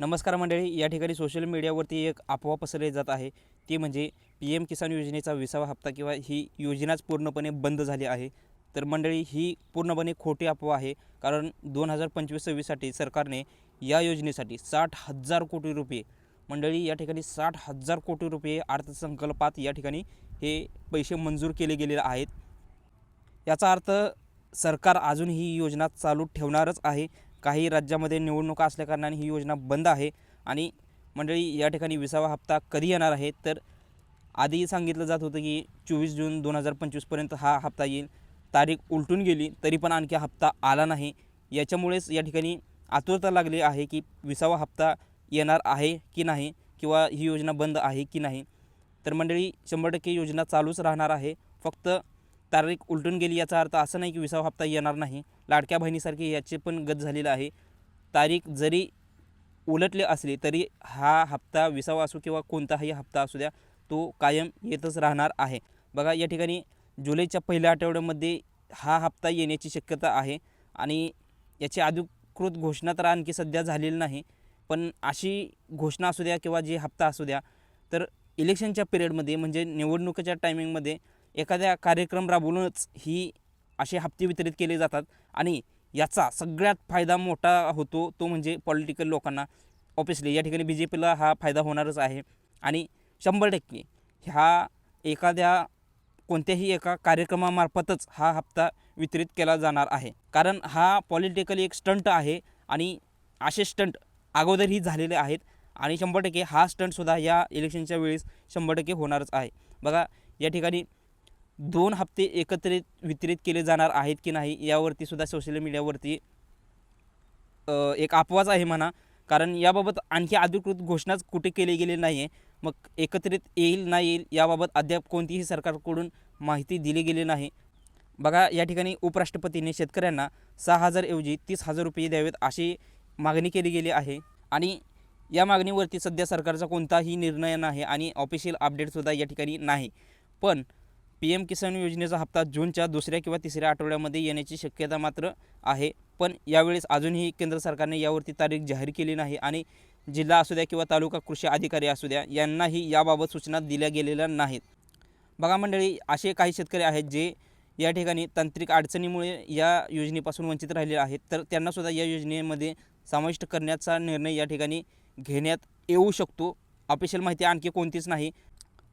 नमस्कार मंडळी या ठिकाणी सोशल मीडियावरती एक अफवा पसरली जात आहे. ती म्हणजे पी एम किसान योजनेचा विसावा हप्ता किंवा ही योजनाच पूर्णपणे बंद झाली आहे. तर मंडळी ही पूर्णपणे खोटी अफवा आहे. कारण दोन हजार पंचवीस सव्वीससाठी सरकारने या योजनेसाठी साठ हजार कोटी रुपये मंडळी या ठिकाणी साठ हजार कोटी रुपये अर्थसंकल्पात या ठिकाणी हे पैसे मंजूर केले गेलेले आहेत. याचा अर्थ सरकार अजून ही योजना चालू ठेवणारच आहे. काही राज्यामध्ये निवडणुका असल्याकारणाने ही योजना बंद आहे. आणि मंडळी या ठिकाणी विसावा हप्ता कधी येणार आहे? तर आधी सांगितलं जात होतं की चोवीस जून दोन हजार पंचवीसपर्यंत हा हप्ता येईल. तारीख उलटून गेली तरी पण आणखी हप्ता आला नाही. याच्यामुळेच या ठिकाणी आतुरता लागली आहे की विसावा हप्ता येणार आहे की नाही किंवा ही योजना बंद आहे की नाही. तर मंडळी शंभर टक्के योजना चालूच राहणार आहे. फक्त तारीख उलटून गेली याचा अर्थ असं नाही की विसावा हप्ता येणार नाही. लाडक्या बहिणीसारखी याचे पण गत झालेलं आहे. तारीख जरी उलटले असले तरी हा हप्ता विसावा असो किंवा कोणताही हप्ता असू द्या तो कायम येतच राहणार आहे. बघा या ठिकाणी जुलैच्या पहिल्या आठवड्यामध्ये हा हप्ता येण्याची शक्यता आहे आणि याची अधिकृत घोषणा तर आणखी सध्या झालेली नाही पण अशी घोषणा असू द्या किंवा जी हप्ता असू द्या तर इलेक्शनच्या पिरियडमध्ये म्हणजे निवडणुकीच्या टायमिंगमध्ये एखाद्या कार्यक्रम राबवूनच ही असे हप्ते वितरित केले जातात. आणि याचा सगळ्यात फायदा मोठा होतो तो म्हणजे पॉलिटिकल लोकांना. ऑब्विसली या ठिकाणी बी जे पीला हा फायदा होणारच आहे. आणि शंभर टक्के ह्या एखाद्या कोणत्याही एका कार्यक्रमामार्फतच हा हप्ता वितरित केला जाणार आहे. कारण हा पॉलिटिकली एक स्टंट आहे आणि असे स्टंट अगोदरही झालेले आहेत. आणि शंभर टक्के हा स्टंटसुद्धा या इलेक्शनच्या वेळेस शंभर टक्के होणारच आहे. बघा या ठिकाणी दोन हप्ते एकत्रित वितरित केले जाणार आहेत की नाही यावरती सुद्धा सोशल मीडियावरती एक अपवाद आहे म्हणा. कारण याबाबत आणखी अधिकृत घोषणाच कुठे केली गेली नाही आहे मग एकत्रित येईल नाही येईल याबाबत अद्याप कोणतीही सरकारकडून माहिती दिली गेली नाही. बघा या ठिकाणी उपराष्ट्रपतींनी शेतकऱ्यांना सहा हजारऐवजी तीस हजार रुपये द्यावेत अशी मागणी केली गेली आहे. आणि या मागणीवरती सध्या सरकारचा कोणताही निर्णय नाही आणि ऑफिशियल अपडेटसुद्धा या ठिकाणी नाही. पण पी एम किसान योजनेचा हप्ता जूनच्या दुसऱ्या किंवा तिसऱ्या आठवड्यामध्ये येण्याची शक्यता मात्र आहे. पण यावेळेस अजूनही केंद्र सरकारने यावरती तारीख जाहीर केली नाही आणि जिल्हा असू द्या किंवा तालुका कृषी अधिकारी असू द्या यांनाही याबाबत सूचना दिल्या गेलेल्या नाहीत. बघा मंडळी असे काही शेतकरी आहेत जे या ठिकाणी तांत्रिक अडचणीमुळे या योजनेपासून वंचित राहिलेले आहेत तर त्यांनासुद्धा या योजनेमध्ये समाविष्ट करण्याचा निर्णय या ठिकाणी घेण्यात येऊ शकतो. ऑफिशियल माहिती आणखी कोणतीच नाही.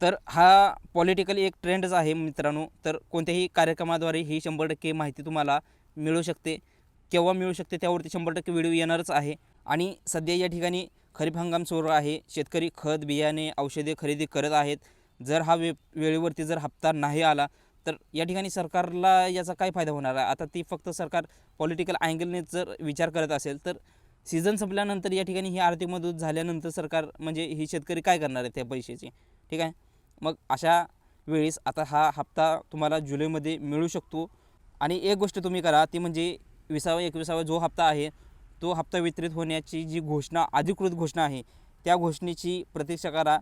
तर हा पॉलिटिकली एक ट्रेंडच आहे मित्रांनो. तर कोणत्याही कार्यक्रमाद्वारे ही शंभर टक्के माहिती तुम्हाला मिळू शकते. केव्हा मिळू शकते त्यावरती शंभर टक्के व्हिडिओ येणारच आहे. आणि सध्या या ठिकाणी खरीप हंगाम सुरू आहे. शेतकरी खत बियाणे औषधे खरेदी करत आहेत. जर हा वे वेळेवरती जर हप्ता नाही आला तर या ठिकाणी सरकारला याचा काय फायदा होणार? आहे आता ती फक्त सरकार पॉलिटिकल अँगलने जर विचार करत असेल तर सीझन संपल्यानंतर या ठिकाणी ही आर्थिक मदत झाल्यानंतर सरकार म्हणजे ही शेतकरी काय करणार आहे त्या पैशाची? ठीक आहे? मग अशा वेळेस आता हा हप्ता तुम्हाला जुलैमध्ये मिळू शकतो. आणि एक गोष्ट तुम्ही करा ती म्हणजे विसावा एकविसावा जो हप्ता आहे तो हप्ता वितरित होण्याची जी घोषणा अधिकृत घोषणा आहे त्या घोषणेची प्रतीक्षा करा.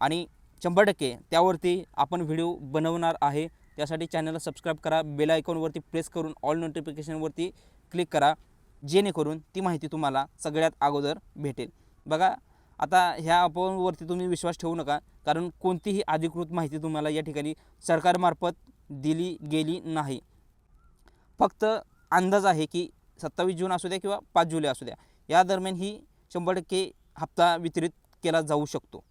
आणि शंभर टक्के त्यावरती आपण व्हिडिओ बनवणार आहे. त्यासाठी चॅनलला सबस्क्राईब करा बेल आयकॉनवरती प्रेस करून ऑल नोटिफिकेशनवरती क्लिक करा जेणेकरून ती माहिती तुम्हाला सगळ्यात अगोदर भेटेल. बघा आता ह्या अफवांवरती तुम्ही विश्वास ठेवू नका. कारण कोणतीही अधिकृत माहिती तुम्हाला या ठिकाणी सरकारमार्फत दिली गेली नाही. फक्त अंदाज आहे की सत्तावीस जून असू द्या किंवा पाच जुलै असू द्या या दरम्यान ही शंभर टक्के हप्ता वितरित केला जाऊ शकतो.